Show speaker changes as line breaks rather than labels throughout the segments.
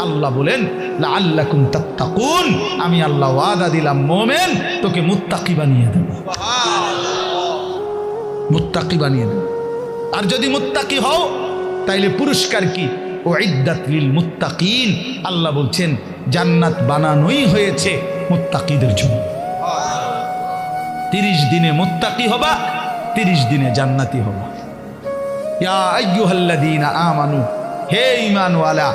আল্লাহ বলেন আল্লাহ কুন তাত্তাকুন। আমি আল্লাহ ওয়াদা দিলাম, মোমেন, তোকে মুত্তাকি বানিয়ে দেব। মুত্তাকি বানিয়ে দেব। আর যদি মুত্তাকি হও, তাইলে পুরস্কার কি? ও ইদ্দাত লিল মুত্তাকিন। আল্লাহ বলছেন, জান্নাত বানানোই হয়েছে মুত্তাকিদের জন্য। তিরিশ দিনে মুত্তাকি হবা, তিরিশ দিনে জান্নাতি হবা। ইয়া আইয়ুহাল্লাযীনা আমানু, হে ঈমানওয়ালা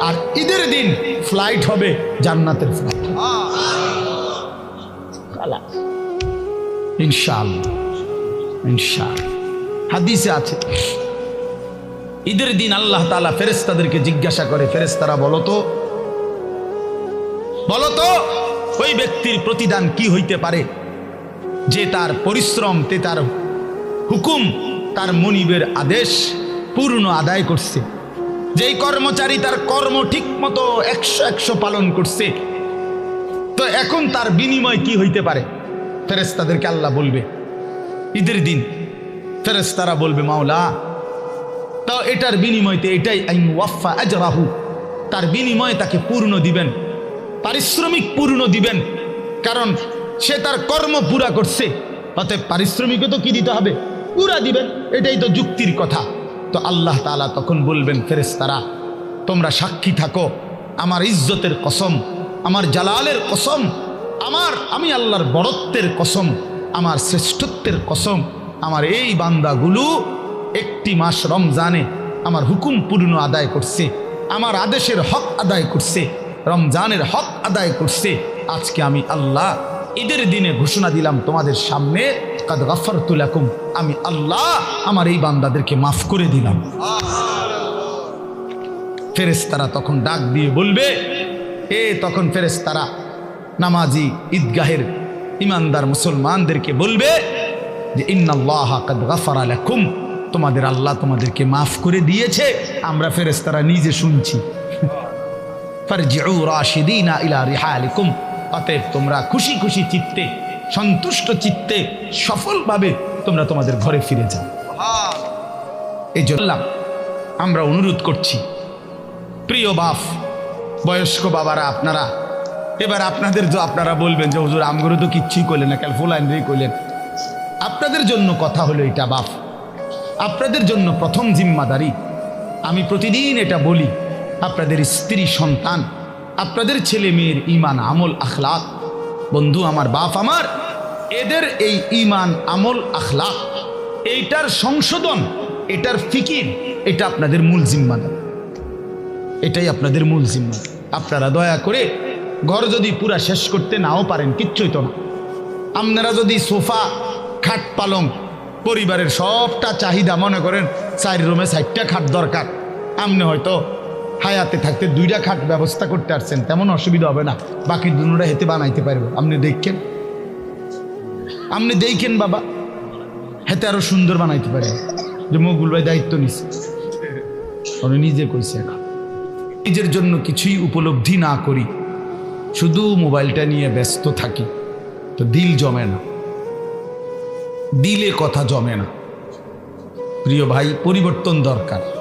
আর ঈদের দিন ফ্লাইট হবে জান্নাতের ফ্লাইট ইনশাআল্লাহ। ইনশাআল্লাহ। হাদিসে আছে। ঈদের দিন আল্লাহ তাআলা ফেরেশতাদেরকে জিজ্ঞাসা করে, ফেরেশতারা বলো তো, বলো ওই ব্যক্তির প্রতিদান কি হইতে পারে? যে তার পরিশ্রম তে তার হুকুম, তার মনিবের আদেশ পূর্ণ আদায় করছে। যেই কর্মচারী তার কর্ম ঠিক মতো একশো একশো পালন করছে, তো এখন তার বিনিময় কি হইতে পারে? ফেরেস্তাদেরকে আল্লাহ বলবে, ঈদের দিন ফেরেস্তারা বলবে, মাওলা, তাও এটার বিনিময়তে এটাই আইন ওয়াফা আজরাহু, তার বিনিময়ে তাকে পূর্ণ দিবেন, পারিশ্রমিক পূর্ণ দিবেন, কারণ সে তার কর্ম পুরা করছে, অতএব পারিশ্রমিকও তো কি দিতে হবে? পুরা দিবেন, এটাই তো যুক্তির কথা। তো আল্লাহ তাআলা তখন বলবেন ফেরেস্তারা তোমরা সাক্ষী থাকো। আমার ইজ্জতের কসম, আমার জালালের কসম, আমার, আমি আল্লাহর বড়ত্বের কসম, আমার শ্রেষ্ঠত্বের কসম, আমার এই বান্দাগুলো একটি মাস রমজানে আমার হুকুম পূর্ণ আদায় করছে, আমার আদেশের হক আদায় করছে, রমজানের হক আদায় করছে। আজকে আমি আল্লাহ ঈদের দিনে ঘোষণা দিলাম তোমাদের সামনে, কাদ গাফারতুল লাকুম আমি আল্লাহ আমার এই বান্দাদেরকে মাফ করে দিলাম। ফেরেস্তারা তখন ডাক দিয়ে বলবে, এ তখন ফেরেস্তারা নামাজি ঈদগাহের ইমানদার মুসলমানদেরকে বলবে যে, ইন্নাল্লাহ কাদ গাফার লাকুম তোমাদের আল্লাহ তোমাদেরকে মাফ করে দিয়েছে, আমরা ফেরেস্তারা নিজে শুনছি। ফারজিউ রাশিদিনা ইলা রিহালিকুম। অতএব তোমরা খুশি খুশি চিত্তে, সন্তুষ্ট চিত্তে, সফলভাবে তোমরা তোমাদের ঘরে ফিরে যাও। এই জন্য আমরা অনুরোধ করছি, প্রিয় বাপ, বয়স্ক বাবারা, আপনারা, এবার আপনাদের যে আপনারা বলবেন যে, হুজুর আমগুলো তো কিচ্ছুই করলেন না কাল ফুলাইন করলেন আপনাদের জন্য কথা হলো এটা, বাপ। আপনাদের জন্য প্রথম জিম্মাদারি। আমি প্রতিদিন এটা বলি, আপনাদের স্ত্রী সন্তান আপনাদের ছেলে মেয়ের ইমান আমল আখলাক বন্ধু, আমার বাপ, আমার, এদের এই ইমান আমল আখলাক এইটার সংশোধন, এটার ফিকির, এটা আপনাদের মূল জিম্মাদার এটাই আপনাদের মূল জিম্মা। আপনারা দয়া করে ঘর যদি পুরা শেষ করতে নাও পারেন কিচ্ছুই তো না। আপনারা যদি সোফা, খাট পালং, পরিবারের সবটা চাহিদা মনে করেন, চার রুমে চারটা খাট দরকার। আপনি হয়তো হায়াতে থাকতে দুইটা খাট ব্যবস্থা করতে পারছেন তেমন অসুবিধা হবে না। বাকি দুটা হেতে বানাইতে পারব। আপনি দেখেন। আপনি দেখেন, বাবা। হেতে আরও সুন্দর বানাইতে পারে যে মগুল ভাই দায়িত্ব নিছে। উনি নিজে কইছে এখন নিজের জন্য কিছুই উপলব্ধি না করি। শুধু মোবাইলটা নিয়ে ব্যস্ত থাকি। তো দিল জমে না। দিলে কথা জমে না। প্রিয় ভাই, পরিবর্তন দরকার।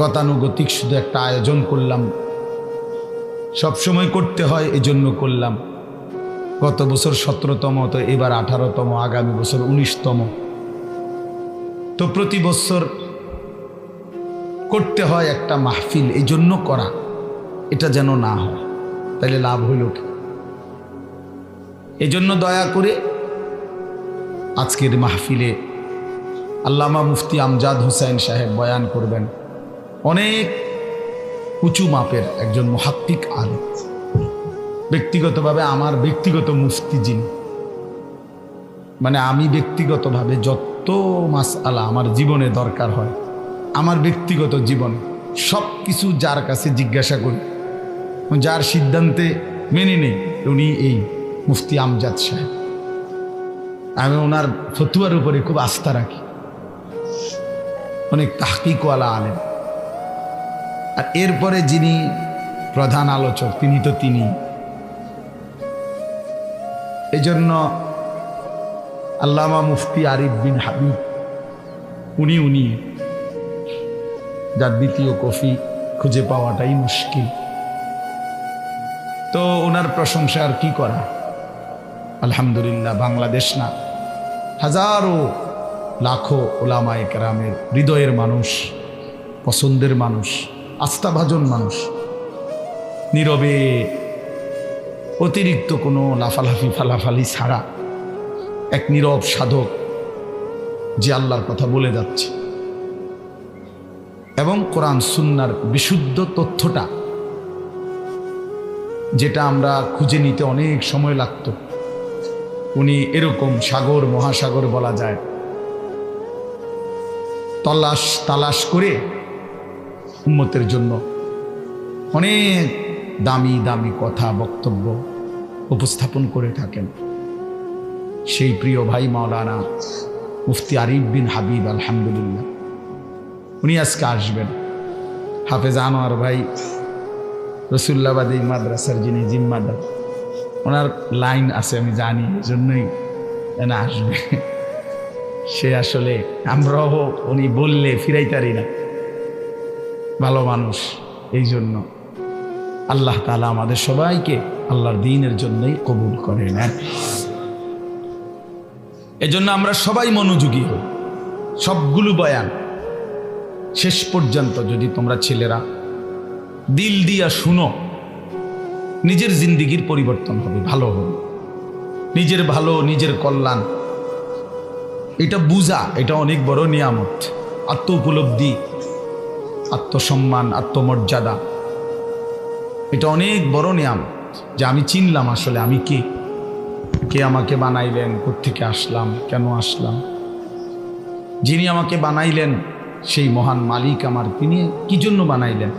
গতানুগতিক শুধু একটা আয়োজন করলাম। সবসময় করতে হয়, এজন্য করলাম। গত বছর সতেরোতম, তো এবার আঠারোতম, আগামী বছর উনিশতম। তো প্রতি বছর করতে হয় একটা মাহফিল এই জন্য করা। এটা যেন না হয়, তাহলে লাভ হইল কি? এই জন্য দয়া করে আজকের মাহফিলে আল্লামা মুফতি আমজাদ হুসাইন সাহেব বয়ান করবেন। অনেক উঁচু মাপের একজন মহাত্মিক আলেম। ব্যক্তিগতভাবে আমার ব্যক্তিগত মুফতি যিনি মানে আমি ব্যক্তিগতভাবে যত মাস আলা আমার জীবনে দরকার হয়, আমার ব্যক্তিগত জীবন সব কিছু যার কাছে জিজ্ঞাসা করি যার সিদ্ধান্তে মেনে নেই, উনি এই মুফতি আমজাদ সাহেব। আমি ওনার ফতুয়ার উপরে খুব আস্থা রাখি। অনেক তাহকিকওয়ালা আলেন আর এরপরে যিনি প্রধান আলোচক, তিনি তো তিনি। এই জন্য আল্লামা মুফতি আরিফ বিন হাবিব, উনি উনি যার দ্বিতীয় কফি খুঁজে পাওয়াটাই মুশকিল। তো ওনার প্রশংসা আর কি করা? আলহামদুলিল্লাহ, বাংলাদেশ না। হাজারো লাখো ওলামায় কেরামের হৃদয়ের মানুষ, পছন্দের মানুষ আস্থাভাজন মানুষ। নীরবে অতিরিক্ত কোনো লাফালাফি ফালাফালি ছাড়া এক নীরব সাধক যে আল্লাহর কথা বলে যাচ্ছে। এবং কোরআন সুন্নার বিশুদ্ধ তথ্যটা যেটা আমরা খুঁজে নিতে অনেক সময় লাগতো। উনি এরকম সাগর, মহাসাগর বলা যায়। তলাশ তালাশ করে উম্মতের জন্য। অনেক দামি দামি কথা, বক্তব্য উপস্থাপন করে থাকেন। সেই প্রিয় ভাই মাওলানা মুফতি আরিফ বিন হাবিব, আলহামদুলিল্লাহ। উনি আজকে আসবেন। হাফেজ আনোয়ার ভাই রসুল্লাবাদী মাদ্রাসার যিনি জিম্মাদার, ওনার লাইন আছে, আমি জানি জন্যই এনা আসবে। সে আসলে আমরাও, উনি বললে ফিরাইতারি না। ভালো মানুষ এই জন্য আল্লাহ তালা আমাদের সবাইকে আল্লাহর দিনের জন্যই কবুল করে নেন এজন্য আমরা সবাই মনোযোগী হই সবগুলো বয়ান শেষ পর্যন্ত যদি তোমরা ছেলেরা দিল দিয়া শুনো, নিজের জিন্দিগির পরিবর্তন হবে, ভালো হবে নিজের ভালো, নিজের কল্যাণ, এটা বুঝা, এটা অনেক বড় নিয়ামত। আত্ম উপলব্ধি আত্মসম্মান, আত্মমর্যাদা। এটা অনেক বড় নিয়ামত যে আমি চিনলাম আসলে আমি কে। কে আমাকে বানাইলেন কোথেকে আসলাম, কেন আসলাম? যিনি আমাকে বানাইলেন, সেই মহান মালিক আমার, তিনি কি জন্য বানাইলেন?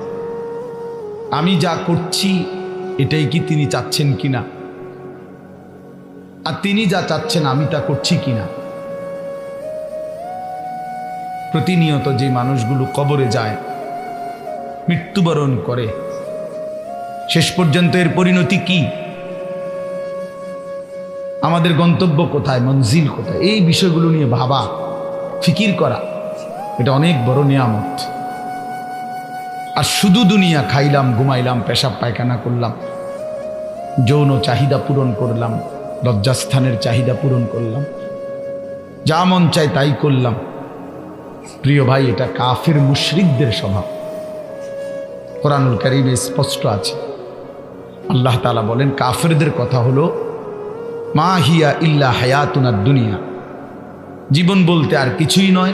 আমি যা করছি, এটাই কি তিনি চাচ্ছেন কিনা? আর তিনি যা চাচ্ছেন, আমি তা করছি কিনা? প্রতিনিয়ত যে মানুষগুলো কবরে যায় মৃত্যুবরণ করে। শেষ পর্যন্ত এর পরিণতি কি? আমাদের গন্তব্য কোথায়? মঞ্জিল কোথায়? এই বিষয়গুলো নিয়ে ভাবা, ফিকির করা, এটা অনেক বড় নিয়ামত। আর শুধু দুনিয়া খাইলাম, ঘুমাইলাম, পেশাব পায়খানা করলাম, যৌন চাহিদা পূরণ করলাম, লজ্জাস্থানের চাহিদা পূরণ করলাম, যা মন চায় তাই করলাম। প্রিয় ভাই, এটা কাফের মুশরিকদের স্বভাব। কোরআনুল করিমে স্পষ্ট আছে। আল্লাহ তালা বলেন, কাফেরদের কথা হলো, মা হিয়া ইল্লা হায়াতুনার দুনিয়া। জীবন বলতে আর কিছুই নয়,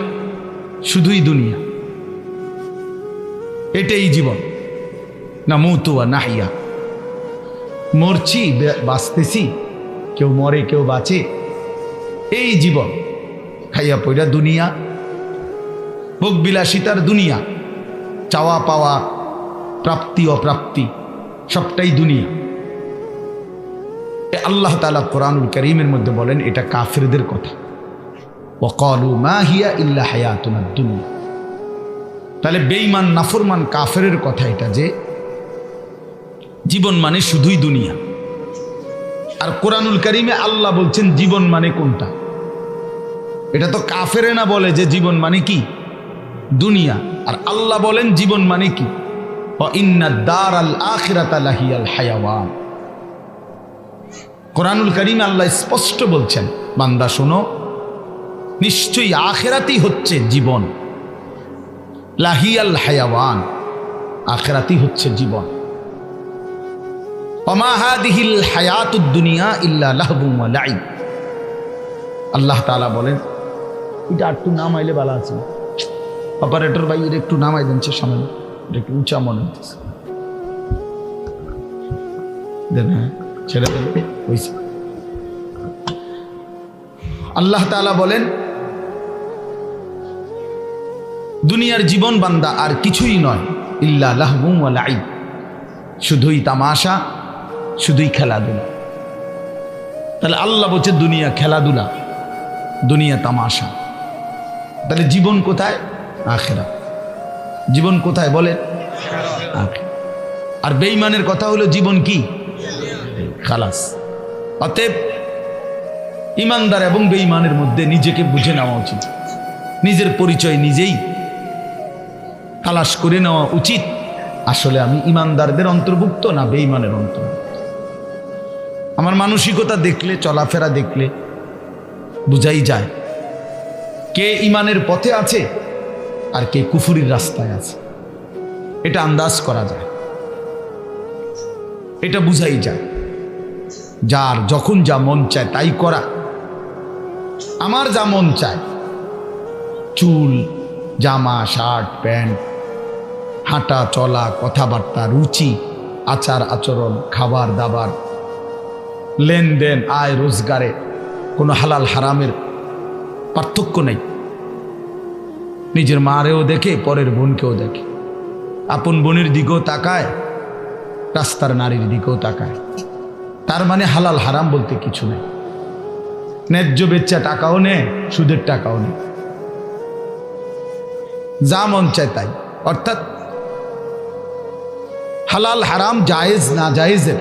শুধুই দুনিয়া। এটাই জীবন। না মুতুয়া নাহিয়া। মরছি বাঁচতেছি, কেউ মরে, কেউ বাঁচে, এই জীবন। খাইয়া পইরা দুনিয়া ভোগ বিলাসিতার দুনিয়া, চাওয়া পাওয়া প্রাপ্তি, অপ্রাপ্তি, সবটাই দুনিয়া। আল্লাহ তালা কোরআনুল করিমের মধ্যে বলেন, এটা কাফেরদের কথা। ওকলু মা হিয়া ইল্লা হায়াতুনার দুনিয়া তাহলে বেইমান নাফরমান কাফেরের কথা এটা যে, জীবন মানে শুধুই দুনিয়া। আর কোরআনুল করিমে আল্লাহ বলছেন, জীবন মানে কোনটা? এটা তো কাফেরে না বলে যে, জীবন মানে কি? দুনিয়া। আর আল্লাহ বলেন, জীবন মানে কি? কোরআনুল করিম আল্লাহ স্পষ্ট বলছেন, বান্দা শোনো, নিশ্চয়ই আখেরাতি হচ্ছে জীবন। লাহিয়াল হায়াওয়ান আখেরাতি হচ্ছে জীবন। অমাহাদিহিল হায়াতুদ দুনিয়া ইল্লা লাহবুম ওয়া আল্লাহ তাআলা বলেন, এটা একটু নামাইলে ভালো আছে। অপারেটর ভাই একটু নামাই দেন সামনে। এটা একটু উঁচা মনে হচ্ছে দেন হ্যাঁ ছেড়ে দেন। হয়েছে আল্লাহ তাআলা বলেন, দুনিয়ার জীবন বান্দা আর কিছুই নয়, ইল্লা লাহবুম শুধুই তামাশা, শুধুই খেলাধুলা। তাহলে আল্লাহ বলছে, দুনিয়া খেলাধুলা, দুনিয়া তামাশা। তাহলে জীবন কোথায়? আখেরা জীবন কোথায় বলেন? আর বেঈমানের কথা হলো জীবন কি? খালাস। অতএব ইমানদার এবং বেঈমানের মধ্যে নিজেকে বুঝে নেওয়া উচিত। নিজের পরিচয় নিজেই তালাশ করে নেওয়া উচিত। আসলে আমি ইমানদারদের অন্তর্ভুক্ত, না বেঈমানের অন্তর্ভুক্ত। আমার মানসিকতা দেখলে, চলাফেরা দেখলে বুঝাই যায়। কে ইমানের পথে আছে? আর কে কুফুরির রাস্তায় আছে। এটা আন্দাজ করা যায়। এটা বুঝাই যায়। যার যখন যা মন চায় তাই করা। আমার যা মন চায়। চুল, জামা, শার্ট, প্যান্ট, হাঁটা, চলা, কথাবার্তা, রুচি, আচার, আচরণ, খাবার, দাবার, লেনদেন, আয়, রোজগারে কোনো হালাল, হারামের পার্থক্য নেই। নিজের মারেও দেখে, পরের বোনকেও দেখে। আপন বোনের দিকেও তাকায়, রাস্তার নারীর দিকেও তাকায়। তার মানে হালাল হারাম বলতে কিছু নেই। ন্যায্য বেচ্চা টাকাও নে সুদের টাকাও নেই। যা মন চায় তাই। অর্থাৎ হালাল হারাম জায়েজ না জায়েজের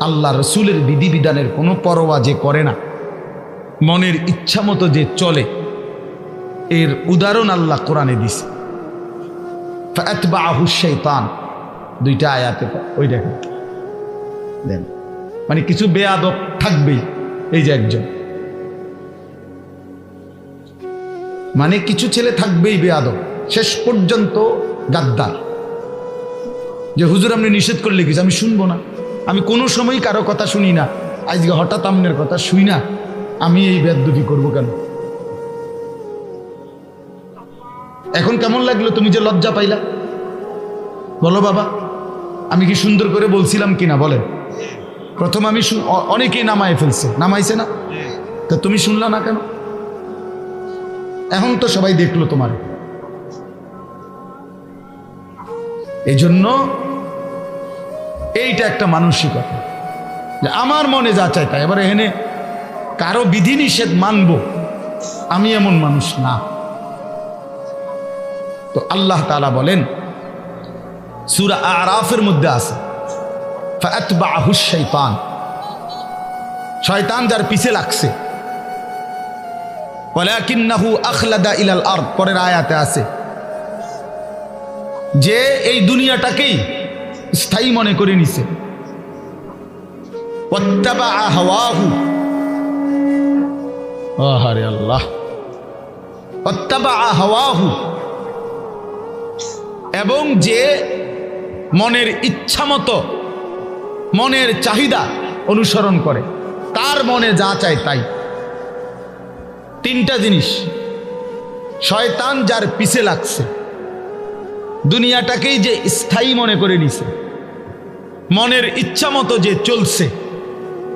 আল্লাহ রসুলের বিধিবিধানের কোনো পরোয়া যে করে না, মনের ইচ্ছা মতো যে চলে এর উদাহরণ আল্লাহ কোরআনে দিছে। শৈতান। দুইটা আয়াতে ওই দেখেন। দেন। মানে কিছু বেয়াদব থাকবেই এই যে একজন। মানে কিছু ছেলে থাকবেই বেয়াদব। শেষ পর্যন্ত গাদ্দার। যে হুজুর আপনি নিষেধ করলে কিছু আমি শুনব না। আমি কোনো সময় কারও কথা শুনি না। আজকে হঠাৎ আমনের কথা শুই না। আমি এই বেদুটি করব কেন? এখন কেমন লাগল তুমি যে লজ্জা পাইলা? বলো বাবা, আমি কি সুন্দর করে বলছিলাম কিনা বলেন। প্রথম আমি অনেকেই নামায় ফেলছে। নামাইছে না? তা তুমি শুনলা না কেন? এখন তো সবাই দেখল তোমার। এই জন্য এইটা একটা মানসিকতা। যে আমার মনে যা চাই তাই। এবার এখানে কারও বিধিনিষেধ মানব, আমি এমন মানুষ না। তো আল্লাহ তাআলা বলেন, সুরা আরাফের মধ্যে আছে শাইতান শয়তান। যার পিছে লাগছে। পরের আয়াতে আছে। যে এই দুনিয়াটাকেই স্থায়ী মনে করে নিছে। আল্লাহ। এবং যে মনের ইচ্ছা মতো, মনের চাহিদা অনুসরণ করে, তার মনে যা চায় তাই। তিনটা জিনিস। শয়তান যার পিছে লাগছে, দুনিয়াটাকেই যে স্থায়ী মনে করে নিছে, মনের ইচ্ছা মতো যে চলছে।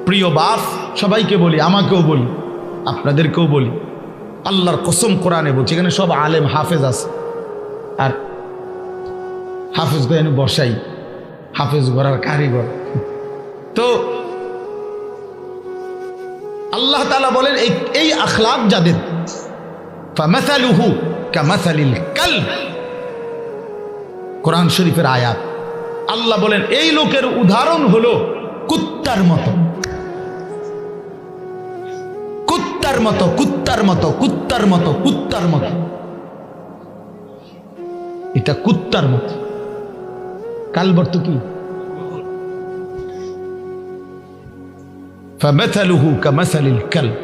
প্রিয় বাপ, সবাইকে বলি, আমাকেও বলি, আপনাদেরকেও বলি, আল্লাহর কসম কোরআনে বলছি, এখানে সব আলেম হাফেজ আছে। আর হাফেজ গো এনে বসাই। হাফেজ গড়ার কারিগর। তো আল্লাহ তালা বলেন, এই এই আখলাক যাদের, ফামাসালুহু কামাসালিল কালব। কোরআন শরীফের আয়াত। আল্লাহ বলেন, এই লোকের উদাহরণ হলো কুত্তার মতো। কুত্তার মতো কুত্তার মতো কুত্তার মতো কুত্তার মতো। এটা কুত্তার মতো। কালবর্ত কি فمثله كمثل الكلب